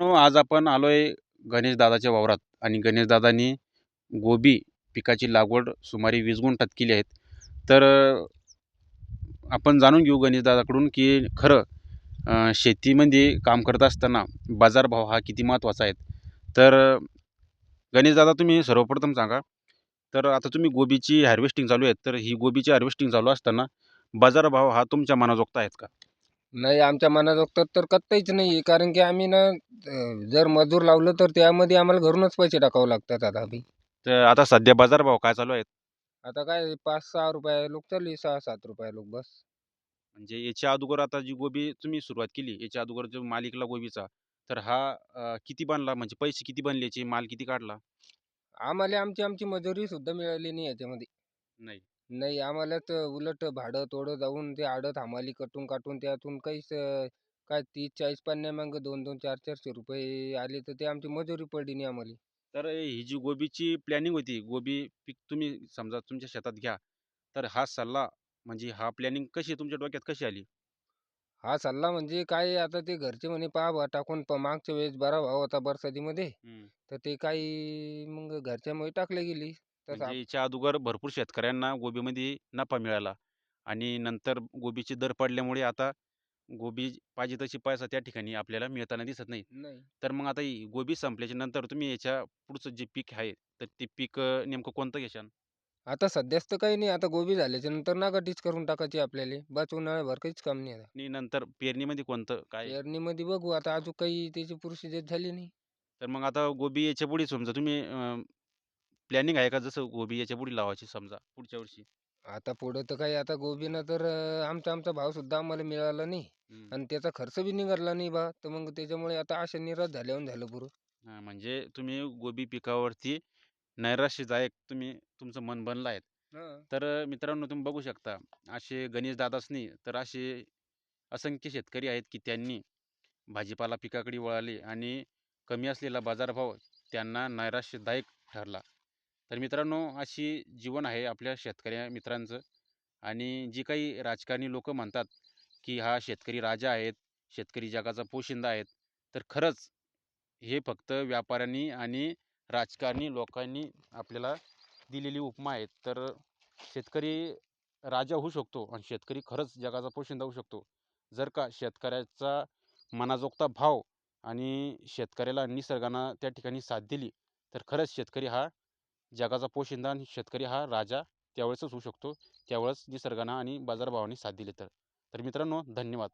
आज आपण आलोय गणेश दादाच्या वावरात आणि गणेशदादांनी गोबी पिकाची लागवड सुमारे वीस गुंठात केली आहेत. तर आपण जाणून घेऊ गणेश दादाकडून की खरं शेतीमध्ये काम करत असताना बाजारभाव हा किती महत्त्वाचा आहे? तर गणेश दादा तुम्ही सर्वप्रथम सांगा. तर आता तुम्ही गोबीची हार्वेस्टिंग चालू आहे तर ही गोबीची हार्वेस्टिंग चालू असताना बाजारभाव हा तुमच्या मनाजोगता आहेत का? नाही आमच्या मनाजोगतात तर कत्ताईच नाही आहे कारण की आम्ही ना जर मजूर लावलं तर त्यामध्ये आम्हाला घरूनच पैसे टाकावे लागतात आता बी. तर आता सध्या बाजारभाव काय चालू आहेत? आता काय पाच सहा रुपये लोक चालली सहा सात रुपये लोक बस. म्हणजे याच्या अगोदर आता जी गोबी तुम्ही सुरुवात केली याच्या अगोदर जो मालिकला गोबीचा तर हा अ, किती बनला? म्हणजे पैसे किती बनले? याचे माल किती काढला? आम्हाला आमची आमची मजुरी सुद्धा मिळाली नाही याच्यामध्ये. नाही. नाही आम्हाला तर उलट भाडं तोडं जाऊन ते आडत हमाली कटून काटून त्यातून काहीच अं, काय तीस चाळीस पन्न्या मग दोन दोन चार चारशे रुपये आले तर ते आमची मजुरी पडली नाही आम्हाला. तर ही जी गोबीची प्लॅनिंग होती गोबी पीक तुम्ही समजा तुमच्या शेतात घ्या तर हा सल्ला म्हणजे हा प्लॅनिंग कशी तुमच्या डोक्यात कशी आली? हा सल्ला म्हणजे काय आता ते घरचे म्हणे पहा बा टाकून प- मागच्या वेळेस बरा भाव होता बरसातीमध्ये. तर ते काही मग घरच्यामुळे टाकले गेली. तसं म्हणजे याच्या अगोदर भरपूर शेतकऱ्यांना गोबीमध्ये नफा मिळाला आणि नंतर गोबीचे दर पडल्यामुळे आता गोबी पाहिजे तशी पैसा त्या ठिकाणी आपल्याला मिळताना दिसत नाही. नाही. तर मग आता ही गोबी संपल्याच्या नंतर तुम्ही याच्या पुढचं जे पीक आहे तर ते पीक अ, नेमकं कोणतं घेशाल? आता सध्याच तर काही नाही. आता गोबी झाल्याच्यानंतर नागाटीच करून टाकायची आपल्याला. बस उन्हाळ्याभर काहीच काम नाही आता. आणि नंतर पेरणीमध्ये कोणतं काय? पेरणीमध्ये बघू. आता अजून काही त्याची प्रोसिजर झाली नाही. तर मग आता गोबी याच्यापुढे समजा तुम्ही प्लॅनिंग आहे का? जसं गोबी याच्यापुढे लावायची समजा पुढच्या वर्षी? आता पुढं तर काही आता गोबीनं तर आमचा आमचा भाव सुद्धा आम्हाला मिळाला नाही. हम्म. आणि त्याचा खर्च बी निघाला नाही बा. तर मग त्याच्यामुळे आता आशा निराश झाल्यावर झालं पुरं. हा, म्हणजे तुम्ही गोबी पिकावरती नैराश्यदायक तुम्ही तुमचं मन बनलं आहे हा. तर मित्रांनो तुम्ही बघू शकता असे गणेश दादासनी तर असे असंख्य शेतकरी आहेत की त्यांनी भाजीपाला पिकाकडे वळाले आणि कमी असलेला बाजारभाव त्यांना नैराश्यदायक ठरला. तर मित्रांनो अशी जीवन आहे आपल्या शेतकऱ्या मित्रांचं आणि जी काही राजकारणी लोक म्हणतात की हा शेतकरी राजा आहेत शेतकरी जगाचा पोशिंदा आहेत. तर खरंच हे फक्त व्यापाऱ्यांनी आणि राजकारणी लोकांनी आपल्याला दिलेली उपमा आहेत. तर शेतकरी राजा होऊ शकतो आणि शेतकरी खरंच जगाचा पोशिंदा होऊ शकतो. जर का शेतकऱ्याचा मनाजोगता भाव आणि शेतकऱ्याला निसर्गानं त्या ठिकाणी साथ दिली तर खरंच शेतकरी हा जगाचा पोशिंदा आणि शेतकरी हा राजा त्यावेळेसच होऊ शकतो. त्यावेळेस निसर्गानं आणि बाजारभावाने साथ दिली तर. तर मित्रांनो धन्यवाद.